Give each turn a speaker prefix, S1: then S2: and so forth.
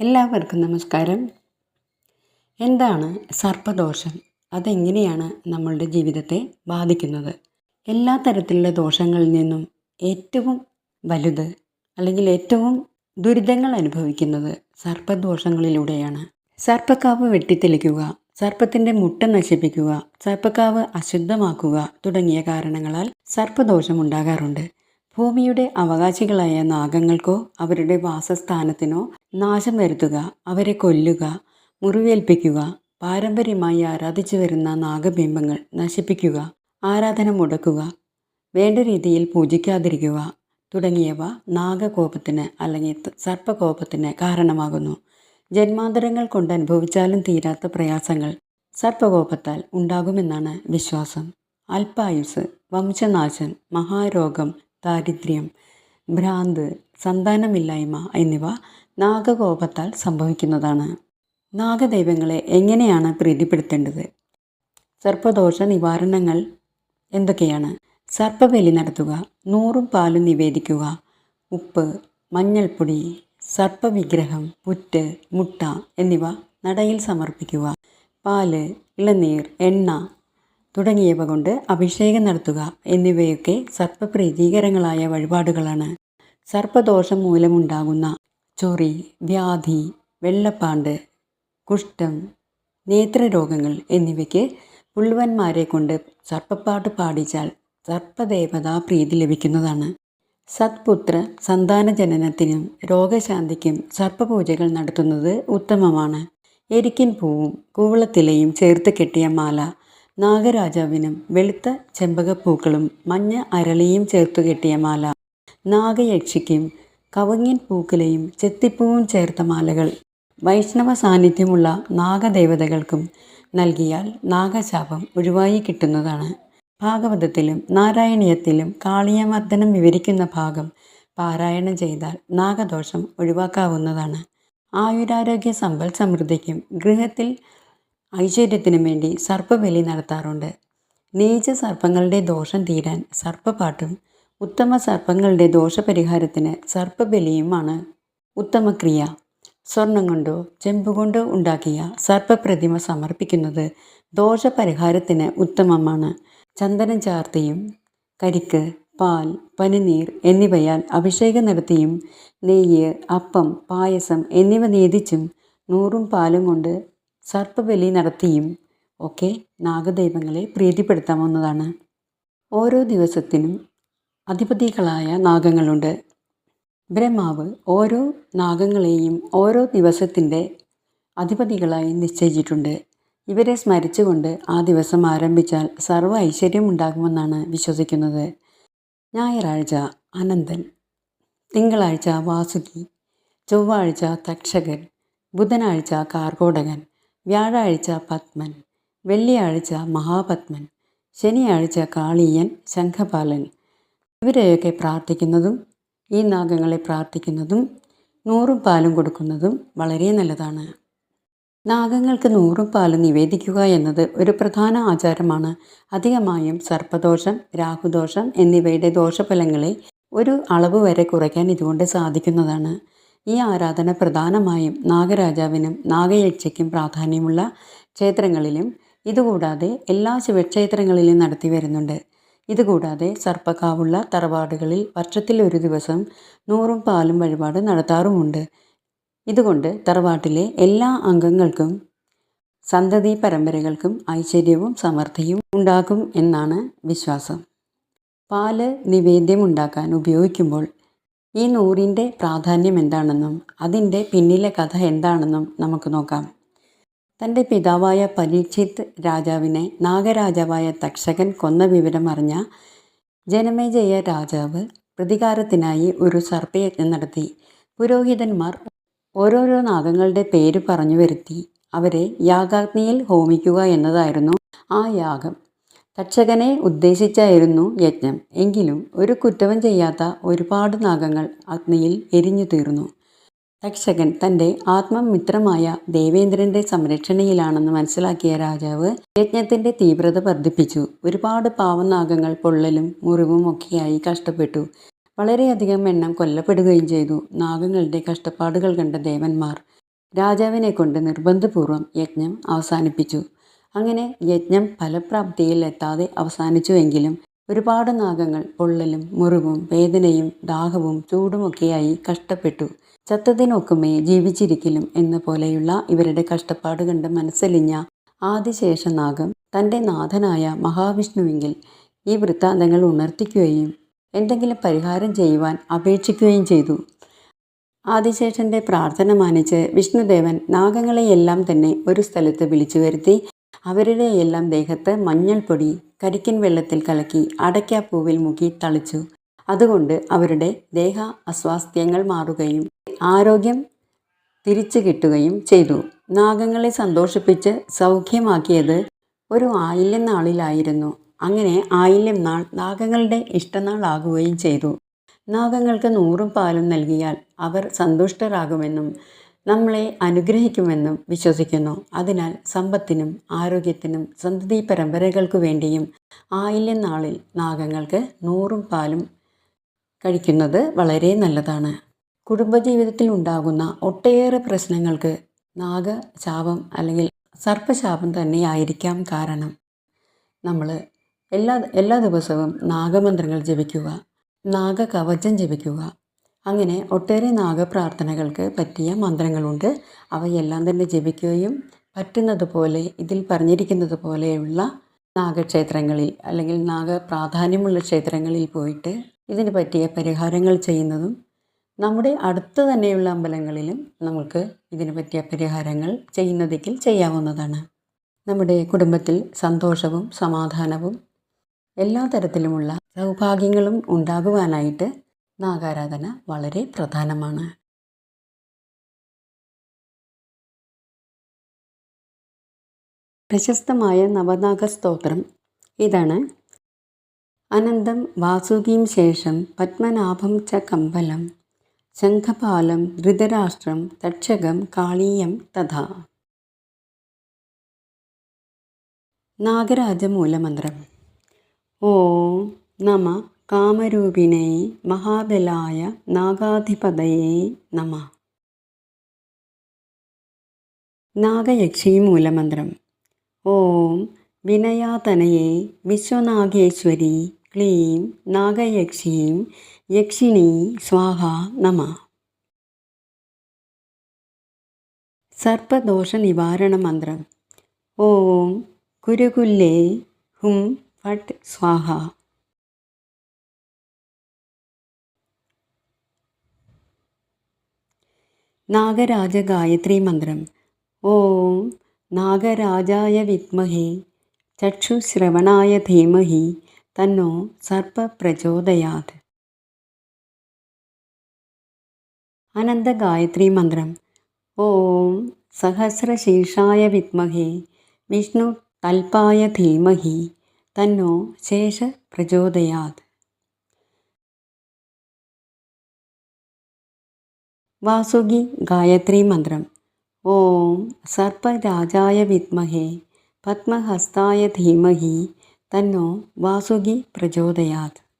S1: എല്ലാവർക്കും നമസ്കാരം. എന്താണ് സർപ്പദോഷം? അതെങ്ങനെയാണ് നമ്മളുടെ ജീവിതത്തെ ബാധിക്കുന്നത്? എല്ലാ തരത്തിലുള്ള ദോഷങ്ങളിൽ നിന്നും ഏറ്റവും വലുത് അല്ലെങ്കിൽ ഏറ്റവും ദുരിതങ്ങൾ അനുഭവിക്കുന്നത് സർപ്പദോഷങ്ങളിലൂടെയാണ്. സർപ്പക്കാവ് വെട്ടിത്തെളിക്കുക സർപ്പത്തിന്റെ മുട്ട നശിപ്പിക്കുക സർപ്പക്കാവ് അശുദ്ധമാക്കുക തുടങ്ങിയ കാരണങ്ങളാൽ സർപ്പദോഷം ഉണ്ടാകാറുണ്ട്. ഭൂമിയുടെ അവകാശികളായ നാഗങ്ങൾക്കോ അവരുടെ വാസസ്ഥാനത്തിനോ നാശം വരുത്തുക അവരെ കൊല്ലുക മുറിവേൽപ്പിക്കുക പാരമ്പര്യമായി ആരാധിച്ചു വരുന്ന നാഗബിംബങ്ങൾ നശിപ്പിക്കുക ആരാധന മുടക്കുക വേണ്ട രീതിയിൽ പൂജിക്കാതിരിക്കുക തുടങ്ങിയവ നാഗകോപത്തിന് അല്ലെങ്കിൽ സർപ്പകോപത്തിന് കാരണമാകുന്നു. ജന്മാന്തരങ്ങൾ കൊണ്ട് അനുഭവിച്ചാലും തീരാത്ത പ്രയാസങ്ങൾ സർപ്പകോപത്താൽ ഉണ്ടാകുമെന്നാണ് വിശ്വാസം. അല്പായുസ് വംശനാശം മഹാരോഗം ദാരിദ്ര്യം ഭ്രാന്ത് സന്താനമില്ലായ്മ എന്നിവ നാഗകോപത്താൽ സംഭവിക്കുന്നതാണ്. നാഗദൈവങ്ങളെ എങ്ങനെയാണ് പ്രീതിപ്പെടുത്തേണ്ടത്? സർപ്പദോഷ നിവാരണങ്ങൾ എന്തൊക്കെയാണ്? സർപ്പബലി നടത്തുക നൂറും പാലും നിവേദിക്കുക ഉപ്പ് മഞ്ഞൾപ്പൊടി സർപ്പവിഗ്രഹം പുറ്റ് മുട്ട എന്നിവ നടയിൽ സമർപ്പിക്കുക പാൽ ഇളനീർ എണ്ണ തുടങ്ങിയവ കൊണ്ട് അഭിഷേകം നടത്തുക എന്നിവയൊക്കെ സർപ്പപ്രീതികരങ്ങളായ വഴിപാടുകളാണ്. സർപ്പദോഷം മൂലമുണ്ടാകുന്ന ചൊറി വ്യാധി വെള്ളപ്പാണ്ട് കുഷ്ഠം നേത്രരോഗങ്ങൾ എന്നിവയ്ക്ക് പുള്ളുവന്മാരെ കൊണ്ട് സർപ്പപ്പാട്ട് പാടിച്ചാൽ സർപ്പദേവതാ പ്രീതി ലഭിക്കുന്നതാണ്. സത്പുത്ര സന്താന ജനനത്തിനും രോഗശാന്തിക്കും സർപ്പപൂജകൾ നടത്തുന്നത് ഉത്തമമാണ്. എരിക്കിൻ പൂവും കൂവളത്തിലയും ചേർത്ത് കെട്ടിയ മാല നാഗരാജാവിനും വെളുത്ത ചെമ്പകപ്പൂക്കളും മഞ്ഞ അരളിയും ചേർത്തു കെട്ടിയ മാല. നാഗയക്ഷിക്കും കവങ്ങിൻ പൂക്കലയും ചെത്തിപ്പൂവും ചേർത്ത മാലകൾ. വൈഷ്ണവ സാന്നിധ്യമുള്ള നാഗദേവതകൾക്കും നൽകിയാൽ നാഗശാപം ഒഴിവായി കിട്ടുന്നതാണ്. ഭാഗവതത്തിലും നാരായണീയത്തിലും കാളിയമർദ്ദനം വിവരിക്കുന്ന ഭാഗം പാരായണം ചെയ്താൽ നാഗദോഷം ഒഴിവാക്കാവുന്നതാണ്. ആയുരാരോഗ്യ സമ്പൽ സമൃദ്ധിക്കും ഗൃഹത്തിൽ ഐശ്വര്യത്തിനും വേണ്ടി സർപ്പബലി നടത്താറുണ്ട്. നീച സർപ്പങ്ങളുടെ ദോഷം തീരാൻ സർപ്പപാട്ടും ഉത്തമ സർപ്പങ്ങളുടെ ദോഷപരിഹാരത്തിന് സർപ്പബലിയുമാണ് ഉത്തമക്രിയ. സ്വർണം കൊണ്ടോ ചെമ്പ് കൊണ്ടോ ഉണ്ടാക്കിയ സർപ്പപ്രതിമ സമർപ്പിക്കുന്നത് ദോഷപരിഹാരത്തിന് ഉത്തമമാണ്. ചന്ദനം ചാർത്തിയും കരിക്ക് പാൽ പനിനീർ എന്നിവയാൽ അഭിഷേകം നടത്തിയും നെയ്യ് അപ്പം പായസം എന്നിവ നീതിച്ചും നൂറും പാലും കൊണ്ട് സർപ്പബലി നടത്തിയും ഒക്കെ നാഗദൈവങ്ങളെ പ്രീതിപ്പെടുത്താവുന്നതാണ് ഓരോ ദിവസത്തിനും അധിപതികളായ നാഗങ്ങളുണ്ട്. ബ്രഹ്മാവ് ഓരോ നാഗങ്ങളെയും ഓരോ ദിവസത്തിന്റെ അധിപതികളായി നിശ്ചയിച്ചിട്ടുണ്ട്. ഇവരെ സ്മരിച്ചുകൊണ്ട് ആ ദിവസം ആരംഭിച്ചാൽ സർവ ഐശ്വര്യം ഉണ്ടാകുമെന്നാണ് വിശ്വസിക്കുന്നത്. ഞായറാഴ്ച അനന്തൻ തിങ്കളാഴ്ച വാസുകി ചൊവ്വാഴ്ച തക്ഷകൻ ബുധനാഴ്ച കാർക്കോടകൻ വ്യാഴാഴ്ച പത്മൻ വെള്ളിയാഴ്ച മഹാപത്മൻ ശനിയാഴ്ച കാളീയൻ ശംഖപാലൻ. ഇവരെയൊക്കെ പ്രാർത്ഥിക്കുന്നതും ഈ നാഗങ്ങളെ പ്രാർത്ഥിക്കുന്നതും നൂറും പാലും കൊടുക്കുന്നതും വളരെ നല്ലതാണ്. നാഗങ്ങൾക്ക് നൂറും പാലും നിവേദിക്കുക എന്നത് ഒരു പ്രധാന ആചാരമാണ്. അധികമായും സർപ്പദോഷം രാഹുദോഷം എന്നിവയുടെ ദോഷഫലങ്ങളെ ഒരു അളവ് വരെ കുറയ്ക്കാൻ ഇതുകൊണ്ട് സാധിക്കുന്നതാണ്. ഈ ആരാധന പ്രധാനമായും നാഗരാജാവിനും നാഗയക്ഷയ്ക്കും പ്രാധാന്യമുള്ള ക്ഷേത്രങ്ങളിലും ഇതുകൂടാതെ എല്ലാ ശിവക്ഷേത്രങ്ങളിലും നടത്തി വരുന്നുണ്ട്. ഇതുകൂടാതെ സർപ്പക്കാവുള്ള തറവാടുകളിൽ വർഷത്തിൽ ഒരു ദിവസം നൂറും പാലും വഴിപാട് നടത്താറുമുണ്ട്. ഇതുകൊണ്ട് തറവാട്ടിലെ എല്ലാ അംഗങ്ങൾക്കും സന്തതി പരമ്പരകൾക്കും ഐശ്വര്യവും സമൃദ്ധിയും ഉണ്ടാകും എന്നാണ് വിശ്വാസം. പാൽ നിവേദ്യം ഉണ്ടാക്കാൻ ഉപയോഗിക്കുമ്പോൾ ഈ നൂറിന്റെ പ്രാധാന്യം എന്താണെന്നും അതിന്റെ പിന്നിലെ കഥ എന്താണെന്നും നമുക്ക് നോക്കാം. തന്റെ പിതാവായ പരീക്ഷിത് രാജാവിനെ നാഗരാജാവായ തക്ഷകൻ കൊന്ന വിവരം അറിഞ്ഞ ജനമേജയ രാജാവ് പ്രതികാരത്തിനായി ഒരു സർപ്പയജ്ഞം നടത്തി. പുരോഹിതന്മാർ ഓരോരോ നാഗങ്ങളുടെ പേര് പറഞ്ഞു വരുത്തി. അവരെ യാഗാഗ്നിയിൽ ഹോമിക്കുക എന്നതായിരുന്നു ആ യാഗം. തക്ഷകനെ ഉദ്ദേശിച്ചായിരുന്നു യജ്ഞം. എങ്കിലും ഒരു കുറ്റവും ചെയ്യാത്ത ഒരുപാട് നാഗങ്ങൾ അഗ്നിയിൽ എരിഞ്ഞു തീർന്നു. തക്ഷകൻ തന്റെ ആത്മമിത്രമായ ദേവേന്ദ്രന്റെ സംരക്ഷണയിലാണെന്ന് മനസ്സിലാക്കിയ രാജാവ് യജ്ഞത്തിന്റെ തീവ്രത വർദ്ധിപ്പിച്ചു. ഒരുപാട് പാവനാഗങ്ങൾ പൊള്ളലും മുറിവും ഒക്കെയായി കഷ്ടപ്പെട്ടു. വളരെയധികം എണ്ണം കൊല്ലപ്പെടുകയും ചെയ്തു നാഗങ്ങളുടെ കഷ്ടപ്പാടുകൾ കണ്ട ദേവന്മാർ. രാജാവിനെ കൊണ്ട് നിർബന്ധപൂർവം യജ്ഞം അവസാനിപ്പിച്ചു. അങ്ങനെ യജ്ഞം ഫലപ്രാപ്തിയിൽ എത്താതെ അവസാനിച്ചുവെങ്കിലും ഒരുപാട് നാഗങ്ങൾ പൊള്ളലും മുറിവും വേദനയും ദാഹവും ചൂടുമൊക്കെയായി കഷ്ടപ്പെട്ടു. ചത്തതിനൊക്കുമേ ജീവിച്ചിരിക്കലും എന്ന പോലെയുള്ള ഇവരുടെ കഷ്ടപ്പാട് കണ്ട് മനസ്സലിഞ്ഞ ആദിശേഷ നാഗം തന്റെ നാഥനായ മഹാവിഷ്ണുവിങ്കിൽ ഈ വൃത്താന്തങ്ങൾ ഉണർത്തിക്കുകയും എന്തെങ്കിലും പരിഹാരം ചെയ്യുവാൻ അപേക്ഷിക്കുകയും ചെയ്തു. ആദിശേഷന്റെ പ്രാർത്ഥന മാനിച്ച് വിഷ്ണുദേവൻ നാഗങ്ങളെയെല്ലാം തന്നെ ഒരു സ്ഥലത്ത് വിളിച്ചു വരുത്തി അവരുടെയെല്ലാം ദേഹത്ത് മഞ്ഞൾപ്പൊടി കരിക്കൻ വെള്ളത്തിൽ കലക്കി അടയ്ക്കാപ്പൂവിൽ മുക്കി തളിച്ചു. അതുകൊണ്ട് അവരുടെ ദേഹ അസ്വാസ്ഥ്യങ്ങൾ മാറുകയും ആരോഗ്യം തിരിച്ചു കിട്ടുകയും ചെയ്തു. നാഗങ്ങളെ സന്തോഷിപ്പിച്ച് സൗഖ്യമാക്കിയത് ഒരു ആയില്യം നാളിലായിരുന്നു. അങ്ങനെ ആയില്യം നാൾ നാഗങ്ങളുടെ ഇഷ്ടനാളാകുകയും ചെയ്തു. നാഗങ്ങൾക്ക് നൂറും പാലും നൽകിയാൽ അവർ സന്തുഷ്ടരാകുമെന്നും നമ്മളെ അനുഗ്രഹിക്കുമെന്നും വിശ്വസിക്കുന്നു. അതിനാൽ സമ്പത്തിനും ആരോഗ്യത്തിനും സന്തതി പരമ്പരകൾക്കു വേണ്ടിയും ആയില്യം നാളിൽ നാഗങ്ങൾക്ക് നൂറും പാലും കഴിക്കുന്നത് വളരെ നല്ലതാണ്. കുടുംബജീവിതത്തിൽ ഉണ്ടാകുന്ന ഒട്ടേറെ പ്രശ്നങ്ങൾക്ക് നാഗശാപം അല്ലെങ്കിൽ സർപ്പശാപം തന്നെയായിരിക്കാം കാരണം. നമ്മൾ എല്ലാ എല്ലാ ദിവസവും നാഗമന്ത്രങ്ങൾ ജപിക്കുക നാഗകവചം ജപിക്കുക അങ്ങനെ ഒട്ടേറെ നാഗപ്രാർത്ഥനകൾക്ക് പറ്റിയ മന്ത്രങ്ങളുണ്ട്. അവയെല്ലാം തന്നെ ജപിക്കുകയും പറ്റുന്നതുപോലെ ഇതിൽ പറഞ്ഞിരിക്കുന്നത് പോലെയുള്ള നാഗക്ഷേത്രങ്ങളിൽ അല്ലെങ്കിൽ നാഗ പ്രാധാന്യമുള്ള ക്ഷേത്രങ്ങളിൽ പോയിട്ട് ഇതിന് പറ്റിയ പരിഹാരങ്ങൾ ചെയ്യുന്നതും നമ്മുടെ അടുത്ത് തന്നെയുള്ള അമ്പലങ്ങളിലും നമുക്ക് ഇതിന് പറ്റിയ പരിഹാരങ്ങൾ ചെയ്യുന്നതെങ്കിൽ ചെയ്യാവുന്നതാണ്. നമ്മുടെ കുടുംബത്തിൽ സന്തോഷവും സമാധാനവും എല്ലാ തരത്തിലുമുള്ള സൗഭാഗ്യങ്ങളും ഉണ്ടാകുവാനായിട്ട് നാഗാരാധന വളരെ പ്രധാനമാണ്. പ്രശസ്തമായ നവനാഗ സ്തോത്രം ഇതാണ്. അനന്തം വാസുകിയും ശേഷം പത്മനാഭം ച കമ്പലം ശംഖപാലം ധൃതരാഷ്ട്രം തക്ഷകം കാളീയം തഥാ. നാഗരാജ മൂലമന്ത്രം ഓ നമ കാമരൂപിണേ മഹാബലായ നാഗാധിപതയേ നമ നാഗയക്ഷി മൂലമന്ത്രം ഓം വിനയാതനയെ വിശ്വനാഗേശ്വരി ക്ലീം നാഗയക്ഷീം യക്ഷിണി സ്വാഹ നമ സർപ്പദോഷ നിവാരണ മന്ത്രം ഓം കുരുകുല്ലേ ഹും ഫട്ട് സ്വാഹ നാഗരാജ ഗായത്രി മന്ത്രം. ഓം നാഗരാജായ വിദ്മഹേ ചക്ഷുശ്രവണായ ധീമഹി തന്നോ സർപ്പ പ്രചോദയാത് അനന്തഗായത്രി മന്ത്രം. ഓം സഹസ്രശീർഷായ വിദ്മഹേ വിഷ്ണു തൽപായ ധീമഹി തന്നോ ശേഷ പ്രചോദയാത് വാസുകി ഗായത്രി മന്ത്രം. ഓം സർപ്പരാജായ വിദ്മഹേ പത്മഹസ്തായ ധീമഹി തന്നോ വാസുകി പ്രചോദയാത്.